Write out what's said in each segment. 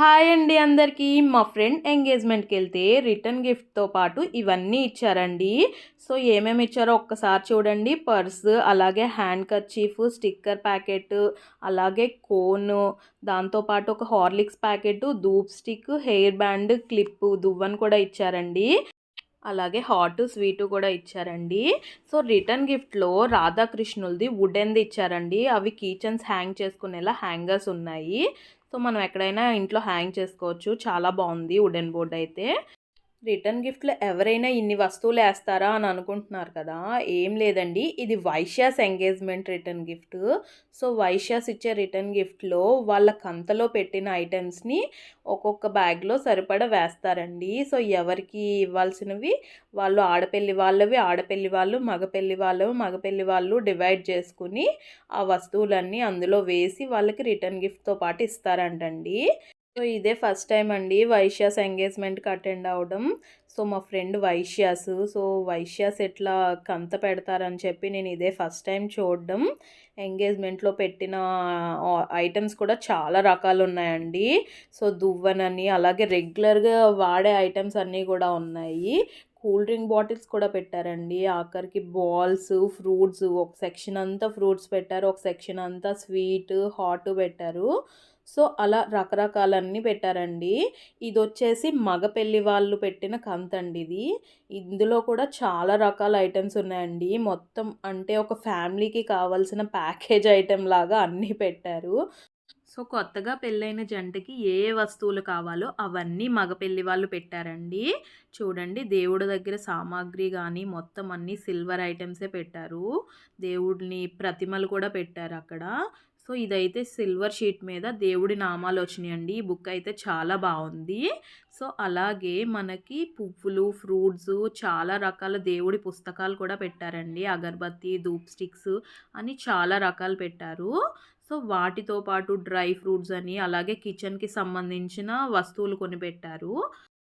Hi అండి అందరికీ. మా ఫ్రెండ్ ఎంగేజ్మెంట్కి వెళ్తే రిటర్న్ గిఫ్ట్తో పాటు ఇవన్నీ ఇచ్చారండి. సో ఏమేమి ఇచ్చారో ఒక్కసారి చూడండి. పర్స్ అలాగే హ్యాండ్ కర్చీఫ్ స్టిక్కర్ ప్యాకెట్ అలాగే కోన్ దాంతోపాటు ఒక Horlicks packet dhoop stick hair band clip దువ్వని కూడా ఇచ్చారండి. అలాగే హాట్ స్వీటు కూడా ఇచ్చారండి. సో రిటర్న్ గిఫ్ట్లో రాధాకృష్ణులది వుడెన్ది ఇచ్చారండి. అవి కిచెన్స్ హ్యాంగ్ చేసుకునేలా హ్యాంగర్స్ ఉన్నాయి. సో మనం ఎక్కడైనా ఇంట్లో హ్యాంగ్ చేసుకోవచ్చు. చాలా బాగుంది వుడెన్ బోర్డ్ అయితే. రిటర్న్ గిఫ్ట్లో ఎవరైనా ఇన్ని వస్తువులు వేస్తారా అని అనుకుంటున్నారు కదా ఏం లేదండి. ఇది Vaishyas engagement return gift. So Vaishyas ఇచ్చే రిటర్న్ గిఫ్ట్లో వాళ్ళ కంతలో పెట్టిన ఐటమ్స్ని ఒక్కొక్క బ్యాగ్లో సరిపడా వేస్తారండి. సో ఎవరికి ఇవ్వాల్సినవి? వాళ్ళు ఆడపెల్లి వాళ్ళవి ఆడపెల్లి వాళ్ళు మగపెళ్ళి వాళ్ళు మగపెళ్ళి వాళ్ళు డివైడ్ చేసుకుని ఆ వస్తువులన్నీ అందులో వేసి వాళ్ళకి రిటర్న్ గిఫ్ట్తో పాటు ఇస్తారంటండి. సో ఇదే ఫస్ట్ టైం అండి వైశ్యాస్ ఎంగేజ్మెంట్కి అటెండ్ అవ్వడం సో మా ఫ్రెండ్ వైశ్యాస్ సో వైశ్యాస్ ఎట్లా కంత పెడతారని చెప్పి నేను ఇదే ఫస్ట్ టైం చూడడం. ఎంగేజ్మెంట్లో పెట్టిన ఐటమ్స్ కూడా చాలా రకాలు ఉన్నాయండి. సో దువ్వనని అలాగే రెగ్యులర్గా వాడే ఐటమ్స్ అన్నీ కూడా ఉన్నాయి. కూల్ డ్రింక్ బాటిల్స్ కూడా పెట్టారండి. ఆఖరికి బాల్స్ ఫ్రూట్స్ ఒక సెక్షన్ అంతా ఫ్రూట్స్ పెట్టారు ఒక సెక్షన్ అంతా స్వీట్ హాట్ పెట్టారు. సో అలా రకరకాలన్నీ పెట్టారండి. ఇది వచ్చేసి మగ పెళ్ళి వాళ్ళు పెట్టిన కంత అండి ఇది ఇందులో కూడా చాలా రకాల ఐటమ్స్ ఉన్నాయండి. మొత్తం అంటే ఒక ఫ్యామిలీకి కావాల్సిన ప్యాకేజ్ ఐటెం లాగా అన్నీ పెట్టారు. సో కొత్తగా పెళ్ళైన జంటకి ఏ ఏ వస్తువులు కావాలో అవన్నీ మగ పెళ్ళి వాళ్ళు పెట్టారండి. చూడండి దేవుడి దగ్గర సామాగ్రి కానీ మొత్తం అన్నీ సిల్వర్ ఐటమ్సే పెట్టారు. దేవుడిని ప్రతిమలు కూడా పెట్టారు అక్కడ. సో ఇదైతే సిల్వర్ షీట్ మీద దేవుడి నామాలు వచ్చినాయండి ఈ బుక్ అయితే చాలా బాగుంది. సో అలాగే మనకి పువ్వులు ఫ్రూట్స్ చాలా రకాల దేవుడి పుస్తకాలు కూడా పెట్టారండి. అగరబత్తి ధూప్ స్టిక్స్ అని చాలా రకాలు పెట్టారు. సో వాటితో పాటు డ్రై ఫ్రూట్స్ అని అలాగే కిచెన్కి సంబంధించిన వస్తువులు కొని పెట్టారు.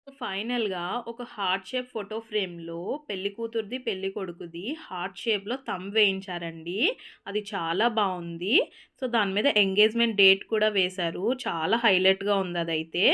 ఫైనల్గా ఒక హార్ట్ షేప్ ఫోటో ఫ్రేమ్లో పెళ్ళి కూతురుది పెళ్ళి కొడుకుది హార్ట్ షేప్లో తమ్ వేయించారండి. అది చాలా బాగుంది సో దాని మీద ఎంగేజ్మెంట్ డేట్ కూడా వేశారు. చాలా హైలైట్గా ఉంది అదైతే.